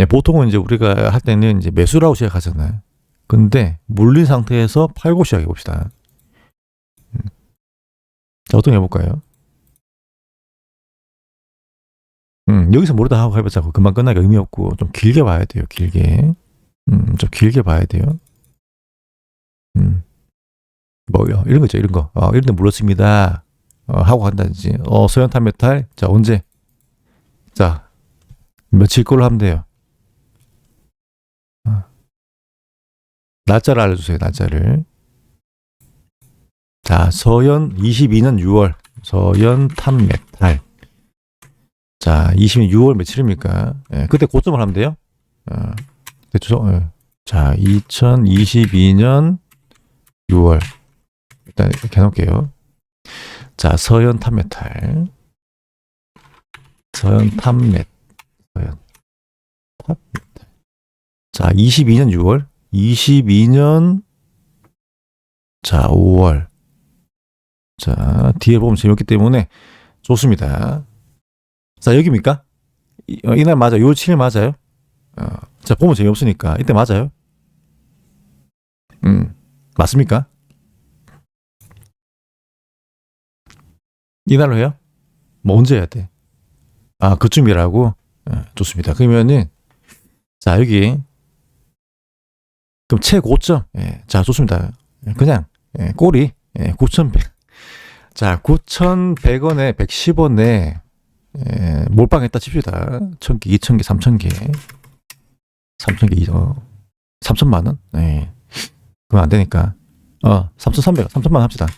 네, 보통은 이제 우리가 할 때는 이제 매수라고 시작하잖아요. 근데 물린 상태에서 팔고 시작해 봅시다. 음. 자, 어떻게 해볼까요? 음, 여기서 모르다 하고 해보자고 금방 끝나기 의미 없고 좀 길게 봐야 돼요. 길게. 음, 좀 길게 봐야 돼요. 음, 뭐요? 이런 거죠, 이런 거. 어, 이런 데 물었습니다. 어, 하고 간다든지. 어, 소연탄 메탈. 자, 언제? 자, 며칠 걸로 하면 돼요. 날짜를 알려주세요, 날짜를. 자, 서연 22년 6월. 서연 탄 메탈. 자, 20년 6월 며칠입니까? 예, 그때 고점을 하면 돼요. 어, 됐죠? 예. 자, 2022년 6월. 일단 이렇게 해놓을게요. 자, 서현 탑메탈. 서현 탑메, 서현 탑메탈. 자, 22년 6월. 22년, 자, 5월. 자, 뒤에 보면 재밌기 때문에 좋습니다. 자, 여기입니까? 이, 어, 이날 맞아. 6월 7일 맞아요? 어, 자, 보면 재미없으니까. 이때 맞아요? 음, 맞습니까? 이날로 해요? 뭐 언제 해야 돼? 아, 그쯤이라고? 예, 좋습니다. 그러면은, 자, 여기. 그럼 최고점. 예, 자, 좋습니다. 예, 그냥, 예, 꼬리. 예, 9,100. 자, 9,100원에 110원에, 예, 몰빵했다 칩시다. 1,000개, 2,000개, 3,000개. 3,000개, 어, 3천만원? 예. 그럼 안 되니까. 어, 3,300, 3천만 원 합시다.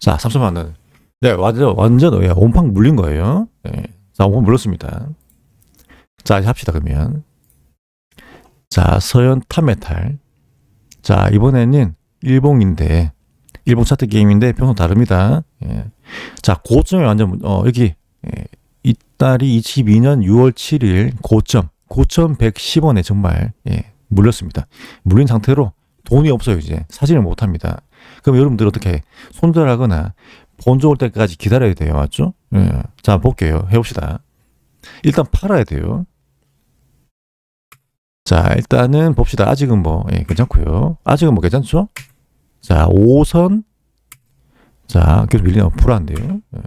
자, 3천만 원. 네, 완전, 완전, 예, 온팡 물린 거예요. 예. 자, 온팡 물렸습니다. 자, 이제 합시다, 그러면. 자, 서현 탑메탈. 자, 이번에는 일봉인데, 일본 차트 게임인데 평소 다릅니다. 예. 자, 고점이 완전, 어, 여기, 예. 이달이 22년 6월 7일 고점, 고점 110원에 정말, 예, 물렸습니다. 물린 상태로 돈이 없어요, 이제. 사진을 못 합니다. 그럼 여러분들 어떻게 손절하거나 본조 올 때까지 기다려야 돼요. 맞죠? 예. 자, 볼게요. 해봅시다. 일단 팔아야 돼요. 자, 일단은 봅시다. 아직은 뭐, 예, 괜찮고요. 아직은 뭐 괜찮죠? 자, 5선. 자, 계속 밀리면 불안한데요. 예.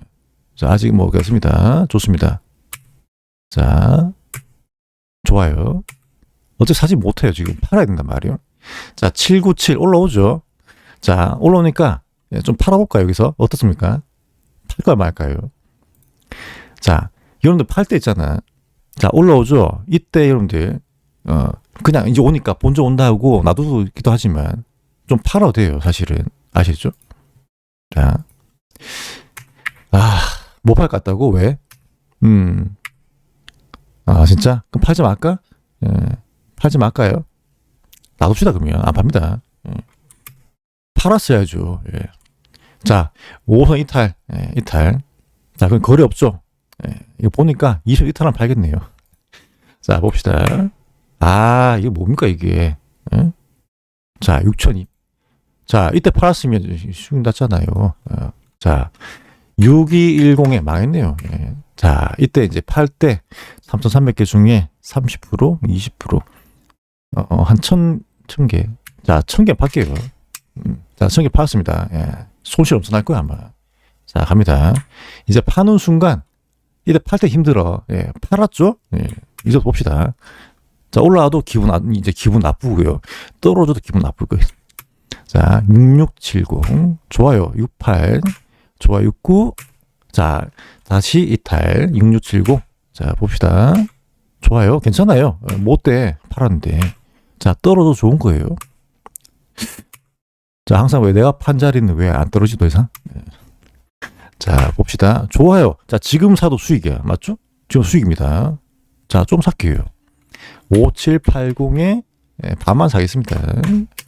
자, 아직 뭐 괜찮습니다. 좋습니다. 자, 좋아요. 어차피 사지 못해요. 지금 팔아야 된단 말이에요. 자, 797 올라오죠. 자, 올라오니까 예, 좀 팔아볼까요, 여기서? 어떻습니까? 팔까 말까요? 자, 여러분들 팔 때 있잖아. 자, 올라오죠? 이때 여러분들, 어, 그냥 이제 오니까 본전 온다 하고 놔두기도 하지만 좀 팔아도 돼요, 사실은. 아시죠? 자, 아, 못 팔 것 같다고? 왜? 음, 아, 진짜? 그럼 팔지 말까? 예, 팔지 말까요? 놔둡시다, 그러면. 안 팝니다. 예. 팔았어야죠. 예. 자, 5선 이탈, 예, 이탈. 자, 그럼 거리 없죠? 예, 이거 보니까 20 이탈은 팔겠네요. 자, 봅시다. 아, 이게 뭡니까, 이게. 예? 자, 6,000이. 자, 이때 팔았으면 수익 났잖아요. 어, 자, 6210에 망했네요. 예. 자, 이때 이제 팔 때 3,300개 중에 30%, 20%, 어, 어, 한 천, 천 개. 자, 천 개 팔게요. 음, 자, 천 개 팔았습니다. 예. 손실 엄청날 거야, 아마. 자, 갑니다. 이제 파는 순간, 이때 팔 때 힘들어. 예, 팔았죠? 예, 이제 봅시다. 자, 올라와도 기분, 나, 이제 기분 나쁘고요. 떨어져도 기분 거예요. 자, 6670. 좋아요. 68. 좋아요. 69. 자, 다시 이탈. 6670. 자, 봅시다. 좋아요. 괜찮아요. 어, 못돼. 팔았는데. 자, 떨어도 좋은 거예요. 자, 항상 왜 내가 판 자리는 왜 안 떨어지 더 이상? 예. 자, 봅시다. 좋아요. 자, 지금 사도 수익이야. 맞죠? 지금 수익입니다. 자, 좀 살게요. 5780에 예, 반만 사겠습니다.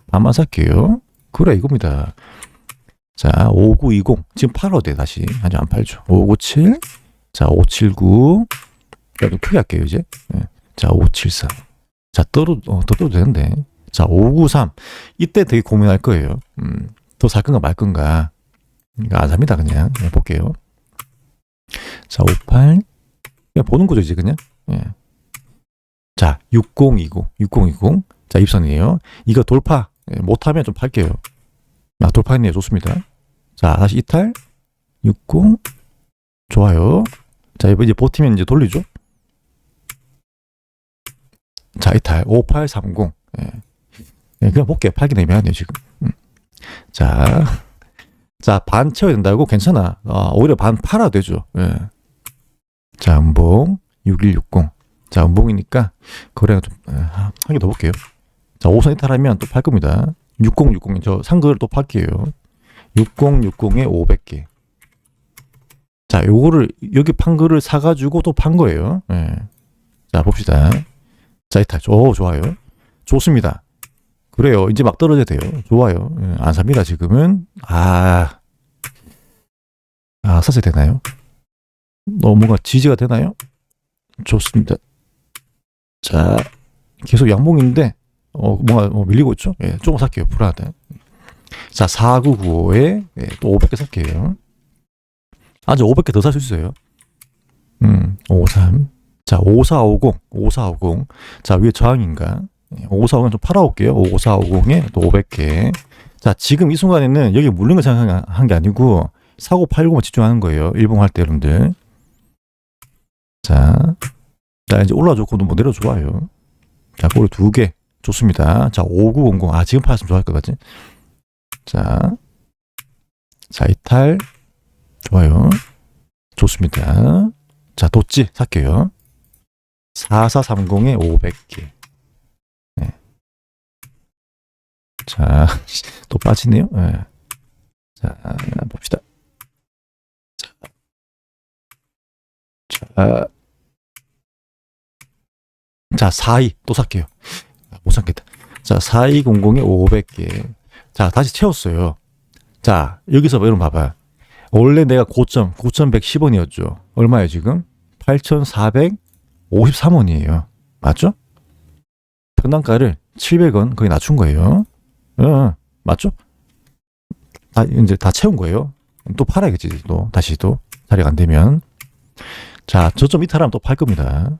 반만 살게요. 그래, 이겁니다. 자, 5920. 지금 팔아도 돼, 다시. 아직 안 팔죠. 557. 자, 579. 좀 크게 할게요, 이제. 예. 자, 574. 자, 떨어, 어, 더 떨어도 되는데. 자, 593. 이때 되게 고민할 거예요. 음, 더살 건가 말 건가. 이거 안 삽니다, 그냥. 예, 볼게요. 자, 58. 그냥 보는 거죠, 이제 그냥. 예. 자, 6020, 6020. 자, 입선이에요. 이거 돌파 예, 못하면 좀 팔게요. 아, 돌파했네요. 좋습니다. 자, 다시 이탈. 60. 좋아요. 자, 이제 버티면 이제 돌리죠. 자, 이탈. 5830. 예. 예, 그냥 볼게요. 팔기 애매하네요, 지금. 음. 자. 자, 반 채워야 된다고? 괜찮아. 아, 오히려 반 팔아도 되죠. 예. 자, 음봉. 6160. 자, 음봉이니까 거래가 좀, 예, 한개 더 볼게요. 자, 5선 이탈하면 또 팔 겁니다. 6060. 저 상거를 또 팔게요. 6060에 500개. 자, 요거를, 여기 판 거를 사가지고 또 판 거예요. 예. 자, 봅시다. 자, 이탈. 오, 좋아요. 좋습니다. 그래요. 이제 막 떨어져야 돼요. 좋아요. 예, 안 삽니다, 지금은. 아. 아, 사세 되나요? 너무 뭔가 지지가 되나요? 좋습니다. 자, 계속 양봉인데, 어, 뭔가 뭐 밀리고 있죠? 예, 조금 살게요. 불안하다. 자, 4995에 예, 또 500개 살게요. 아직 500개 더 살 수 있어요. 음, 53. 자, 5450, 5450. 자, 위에 저항인가? 5450은 좀 팔아올게요. 5450에 또 500개. 자, 지금 이 순간에는 여기 물린 거 생각한 게 아니고 사고 팔고만 집중하는 거예요. 일봉 할 때 여러분들. 자, 자 이제 올라줬고 뭐 내려줘봐요. 자, 골 두 개. 좋습니다. 자, 5900. 아, 지금 팔았으면 좋아할 것 같지? 자, 자, 이탈. 좋아요. 좋습니다. 자, 도치 살게요. 4430에 500개. 네. 자, 또 빠지네요. 네. 자, 봅시다. 자, 자, 자, 42. 또 살게요. 아, 못 참겠다. 자, 4200에 500개. 자, 다시 채웠어요. 자, 여기서 여러분 봐봐요. 원래 내가 고점, 9,110원이었죠. 얼마예요, 지금? 8,453원이에요. 맞죠? 평당가를 700원 거의 낮춘 거예요. 어, 맞죠? 다, 이제 다 채운 거예요. 또 팔아야겠지, 또. 다시 또. 자리가 안 되면. 자, 저점 이탈하면 또 팔 겁니다.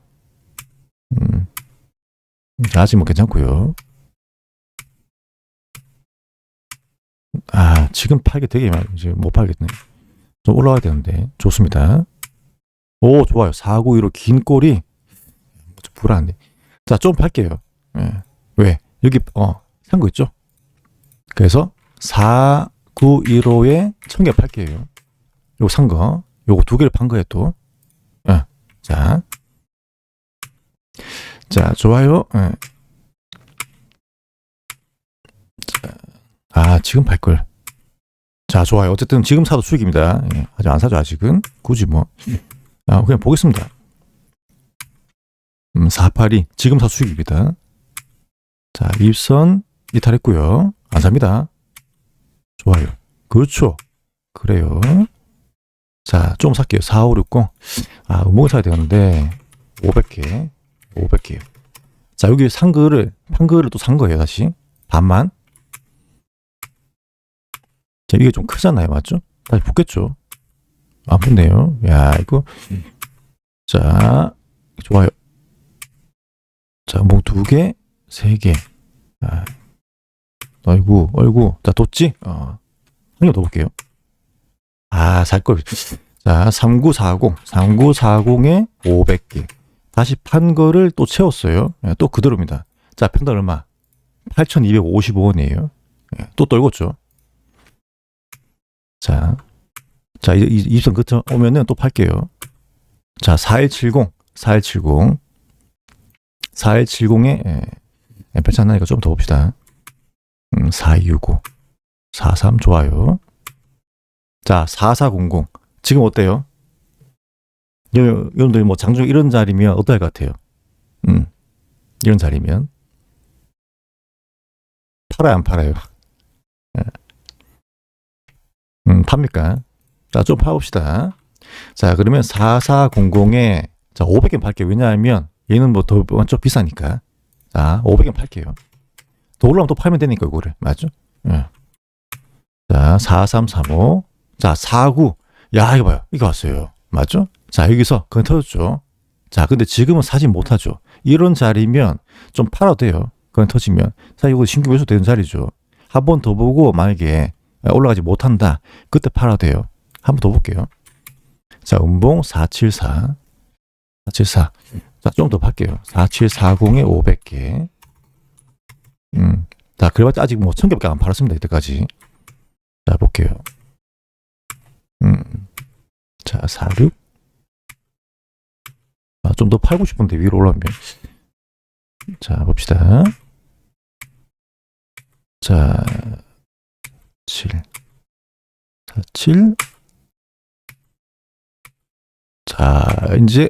음. 아직 뭐 괜찮고요. 아, 지금 팔기 되게 많, 지금 못 팔겠네. 좀 올라가야 되는데. 좋습니다. 오, 좋아요. 492로 긴 꼬리. 좀 불안한데. 자, 좀 팔게요. 예. 왜? 여기, 어, 산 거 있죠? 그래서 4915에 1000개 팔게요. 요거 산 거. 요거 두 개를 판 거예요, 또. 예. 자. 자, 좋아요. 예. 자, 아, 지금 팔걸. 자, 좋아요. 어쨌든 지금 사도 수익입니다. 예, 아직 안 사죠, 아직은. 굳이 뭐. 아, 그냥 보겠습니다. 음, 482. 지금 사 수익입니다. 자, 입선 이탈했고요. 안 삽니다. 좋아요. 그렇죠. 그래요. 자, 좀 살게요. 4560. 아, 음목을 사야 되는데 500개. 500개. 자, 여기 산 거를 판 거를 또산 거예요, 다시. 반만. 자, 이게 좀 크잖아요. 맞죠? 다시 붙겠죠? 안 붙네요. 야, 이거. 자, 좋아요. 자, 뭐 두 개, 세 개. 아, 아이고, 아이고. 자, 뒀지? 어. 한개더 볼게요. 아, 살 걸. 자, 3940. 3940에 500개. 다시 판 거를 또 채웠어요. 예, 또 그대로입니다. 자, 평당 얼마? 8,255원이에요. 예, 또 떨궜죠. 자, 자, 이제 이- 입선 끝에 오면은 또 팔게요. 자, 4170, 4170. 4170에, 예, 예, 배치 안 나니까 좀 더 봅시다. 음, 4265. 43, 좋아요. 자, 4400. 지금 어때요? 여- 여러분들 뭐 장중 이런 자리면 어떨 것 같아요? 음, 이런 자리면. 팔아요, 안 팔아요? 예. 음, 팝니까? 자, 좀 파봅시다. 자, 그러면 4400에, 자, 500엔 팔게요. 왜냐하면 얘는 뭐 더, 좀 비싸니까. 자, 500엔 팔게요. 더 올라오면 또 팔면 되니까, 이거를. 맞죠? 예. 자, 4335. 자, 49. 야, 이거 봐요. 이거 왔어요. 맞죠? 자, 여기서 그건 터졌죠. 자, 근데 지금은 사지 못하죠. 이런 자리면 좀 팔아도 돼요. 그건 터지면. 사실 이거 신규 매수 되는 자리죠. 한 번 더 보고 만약에 올라가지 못한다. 그때 팔아도 돼요. 한 번 더 볼게요. 자, 음봉 474. 474. 자, 좀 더 팔게요. 4740에 500개. 음. 자, 그래봤자 아직 뭐 1000개밖에 안 팔았습니다. 이때까지. 자, 볼게요. 음. 자, 46. 아, 좀더 팔고 싶은데 위로 올라오면. 자, 봅시다. 자, 7. 7. 자, 이제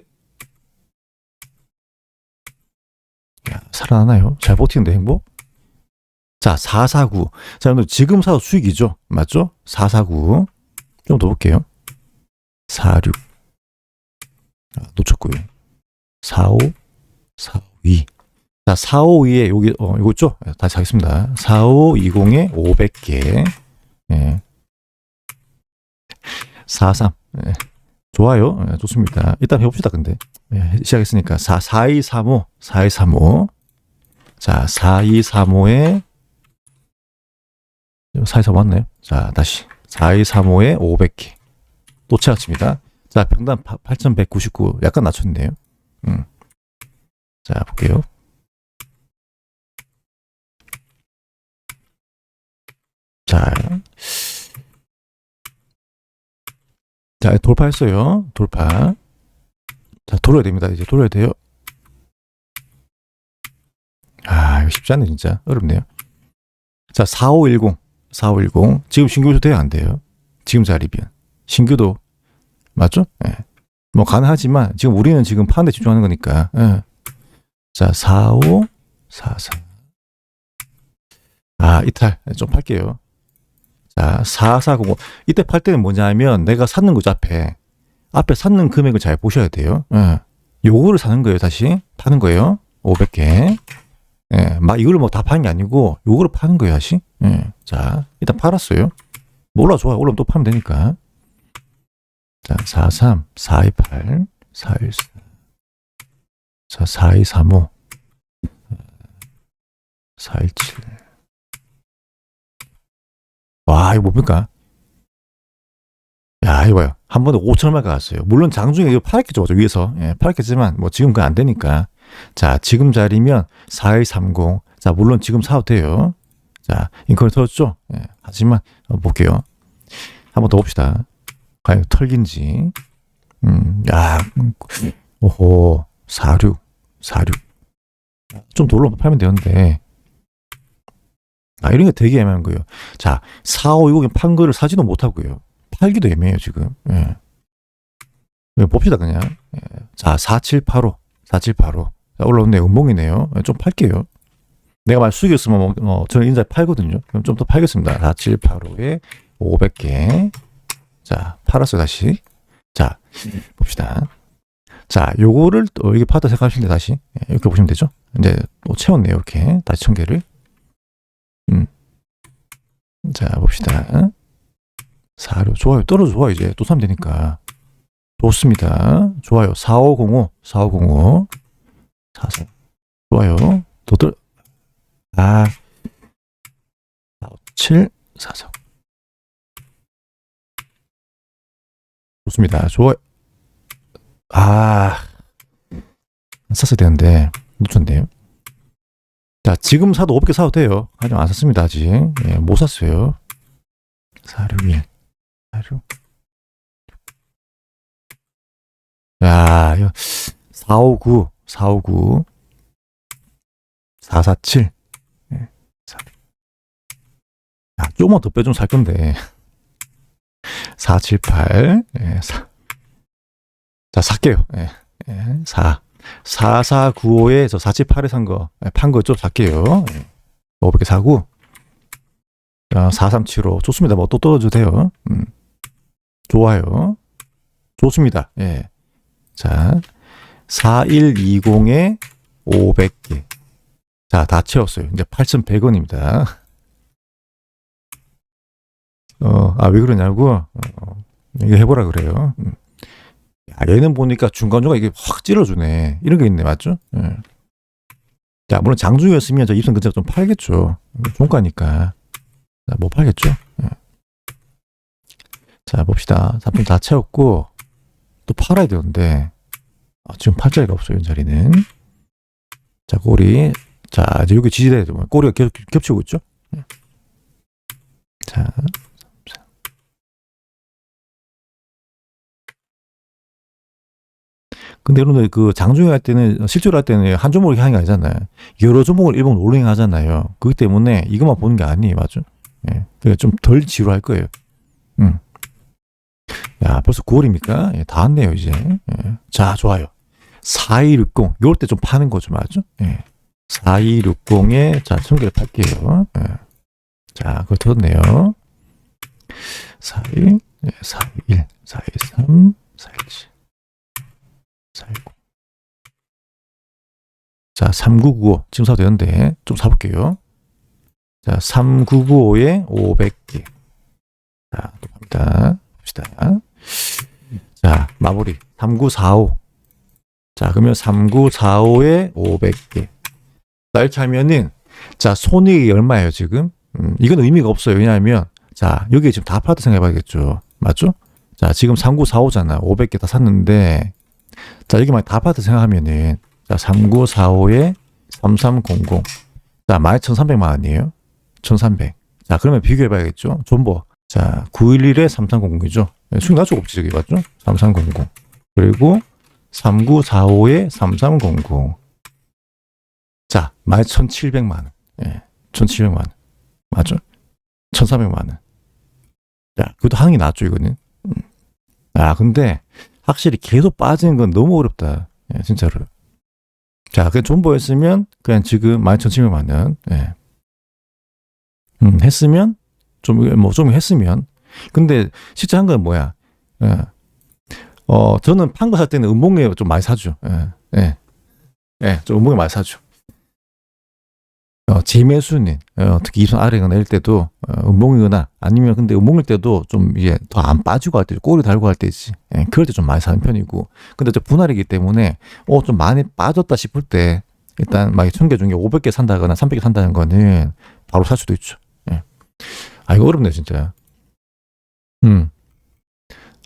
야, 살아나나요? 잘 버티는데 행복? 자, 449. 자, 여러분 지금 사도 수익이죠? 맞죠? 449. 좀 더 볼게요. 46. 아, 놓쳤고요. 45, 452. 자, 452에 여기 어 이거 있죠? 예, 다시 하겠습니다. 4520에 500개. 예. 43. 예. 좋아요. 예, 좋습니다. 일단 해봅시다, 근데. 예, 시작했으니까. 4, 4235, 4235. 자, 4235에 4235 맞나요? 자, 다시. 4235에 500개. 또 채웠습니다. 자, 평단 8199. 약간 낮췄네요. 음. 자, 볼게요. 자. 자, 돌파했어요. 돌파. 자, 돌아야 됩니다. 이제 돌아야 돼요. 아, 이거 쉽지 않네, 진짜. 어렵네요. 자, 4510. 4510. 지금 신규도 돼야 안 돼요. 지금 자리면. 신규도. 맞죠? 예. 뭐, 가능하지만, 지금 우리는 지금 파는데 집중하는 거니까. 예. 자, 45, 44. 아, 이탈. 좀 팔게요. 자, 4405. 이때 팔 때는 뭐냐면 내가 샀는 거죠, 앞에. 앞에 샀는 금액을 잘 보셔야 돼요. 예. 요거를 사는 거예요, 다시. 파는 거예요. 500개. 예. 막 이걸 뭐 다 파는 게 아니고 요거를 파는 거예요, 다시. 예. 자, 일단 팔았어요. 몰라 좋아. 올라오면 또 파면 되니까. 자, 43, 428, 414. 자, 4235. 417. 와, 이거 뭡니까? 야, 이거 봐요. 한 번에 5천원만 가갔어요. 물론 장중에 이거 팔았겠죠, 저 위에서. 예, 팔았겠지만, 뭐 지금 그거 안 되니까. 자, 지금 자리면 4130. 자, 물론 지금 사도 돼요. 자, 인커를 털었죠? 예, 하지만, 어, 볼게요. 한 번 더 봅시다. 과연 털긴지. 음, 야, 음, 오호, 46, 46. 좀 돌로 팔면 되는데. 아, 이런 게 되게 애매한 거예요. 자, 4560에 판 거를 사지도 못하고요. 팔기도 애매해요, 지금. 예. 예, 봅시다, 그냥. 예. 자, 4785. 4785. 자, 올라오네. 음봉이네요. 예, 좀 팔게요. 내가 만약 수익이었으면, 뭐, 뭐 저는 인자 팔거든요. 그럼 좀 더 팔겠습니다. 4785에 500개. 자, 팔았어요, 다시. 자, 봅시다. 자, 요거를 또 이게 파다 생각하시는데 다시. 예, 이렇게 보시면 되죠. 이제 또 채웠네요, 이렇게. 다시 천 개를. 음. 자, 봅시다. 사료. 좋아요. 떨어져 좋아, 이제. 또 사면 되니까. 좋습니다. 좋아요. 4505, 4505. 44. 좋아요. 또 떨, 아. 7, 44. 좋습니다. 좋아요. 아. 샀어야 되는데. 놓쳤네요. 자, 지금 사도 500개 사도 돼요. 아직 안 샀습니다, 아직. 예, 못 샀어요. 461. 46. 야, 이거 459, 459. 447. 예, 4. 야, 조금만 더 빼주면 살 건데. 478. 예, 4. 자, 살게요. 예, 예, 4. 4495에 저 478에 산 거, 예, 판거 좀 살게요. 예. 500개 사고. 자, 4375. 좋습니다. 뭐 또 떨어져도 돼요. 음. 좋아요. 좋습니다. 예. 자, 4120에 500개. 자, 다 채웠어요. 이제 8,100원입니다. 어, 아, 왜 그러냐고? 어, 이거 해보라 그래요. 음. 야, 얘는 보니까 중간중간 이게 확 찔러주네. 이런 게 있네, 맞죠? 예. 자, 물론 장중이었으면 저 입선 근처 좀 팔겠죠. 종가니까. 자, 못 팔겠죠. 예. 자, 봅시다. 상품 다 채웠고, 또 팔아야 되는데, 아, 지금 팔 자리가 없어요, 이 자리는. 자, 꼬리. 자, 이제 여기 지지대에 좀 꼬리가 계속 겹치고 있죠? 예. 자, 근데 여러분들 그 장중에 할 때는 실제로 할 때는 한 종목을 하는 게 아니잖아요. 여러 종목을 일본 롤링 하잖아요. 그렇기 때문에 이것만 보는 게 아니에요, 맞죠? 예. 그러니까 좀 덜 지루할 거예요. 음. 야, 벌써 9월입니까? 예, 다 왔네요, 이제. 예. 자, 좋아요. 4260. 요럴 때 좀 파는 거죠, 맞죠? 예. 4260에, 자, 천 개를 팔게요. 예. 자, 그걸 터졌네요. 41, 예, 41, 413, 417. 410. 자, 3995. 지금 사도 되는데, 좀 사볼게요. 자, 3995에 500개. 자, 또 갑니다. 봅시다. 자, 마무리. 3945. 자, 그러면 3945에 500개. 날 차면은, 자, 손익이 얼마예요, 지금? 음, 이건 의미가 없어요. 왜냐하면, 자, 여기 지금 다 팔았다 생각해봐야겠죠. 맞죠? 자, 지금 3945잖아. 500개 다 샀는데, 자, 여기만 다 팔았다 생각하면은, 자, 3945에 3300. 자, 11,300만 원이에요. 1,300. 자, 그러면 비교해 봐야겠죠. 존버. 자, 911에 3300이죠. 수익 나쪽 없지, 저기 맞죠? 3300. 그리고 3945에 3300. 자, 11,700만 원. 예, 1,700만 원. 맞죠? 1,400만 원. 자, 그것도 하는 게 낫죠, 이거는. 음. 아, 근데 확실히 계속 빠지는 건 너무 어렵다. 예, 진짜로. 자, 그 존버했으면 그냥 지금 11,700만 원. 예. 음, 했으면 좀 뭐 좀 했으면 근데 실제 한 건 뭐야? 예. 어, 저는 판거 살 때는 음봉에 좀 많이 사죠. 예. 예. 예, 좀 음봉에 많이 사죠. 어, 재매수는 어, 특히 이선 아래가 내릴 때도 어, 음봉이거나 아니면 근데 음봉일 때도 좀 이제 더안 빠지고 할 때, 꼬리 달고 할 때지. 예, 그럴 때 좀 많이 사는 편이고. 근데 저 분할이기 때문에 어, 좀 많이 빠졌다 싶을 때 일단 막 1000개 중에 500개 산다거나 300개 산다는 거는 바로 살 수도 있죠. 예. 아, 이거 어렵네, 진짜. 음.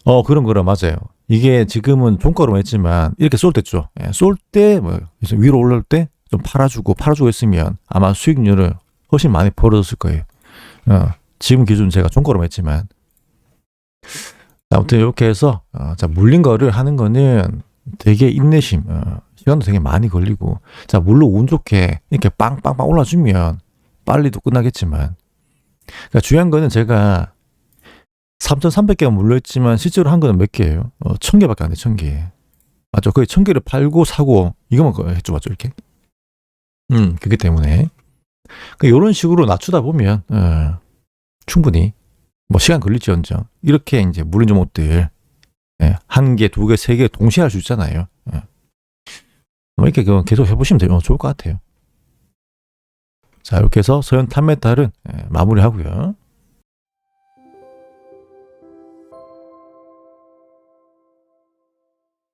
어, 그런 거라 맞아요. 이게 지금은 종가로 했지만 이렇게 쏠 때죠. 예, 쏠때 뭐 위로 올라올 때 좀 팔아주고 팔아주고 했으면 아마 수익률을 훨씬 많이 벌어졌을 거예요. 어, 지금 기준 제가 종가로 했지만 아무튼 이렇게 해서 어, 자 물린 거를 하는 거는 되게 인내심, 어, 시간도 되게 많이 걸리고 자 물론 운 좋게 이렇게 빵빵빵 올라주면 빨리도 끝나겠지만 그러니까 중요한 거는 제가 3,300개가 물려있지만 실제로 한 거는 몇 개예요? 어, 1,000개밖에 안 돼, 1,000개. 맞죠? 거의 1,000개를 팔고 사고 이거만 거- 했죠, 맞죠? 이렇게. 음, 그렇기 때문에 그 이런 식으로 낮추다 보면 어, 충분히 뭐 시간 걸릴지언정 이렇게 이제 물린 종목들 예, 한 개, 두 개, 세 개 동시에 할 수 있잖아요. 예. 뭐 이렇게 계속 해보시면. 어, 좋을 것 같아요. 자, 이렇게 해서 서현 탐메탈은 예, 마무리하고요.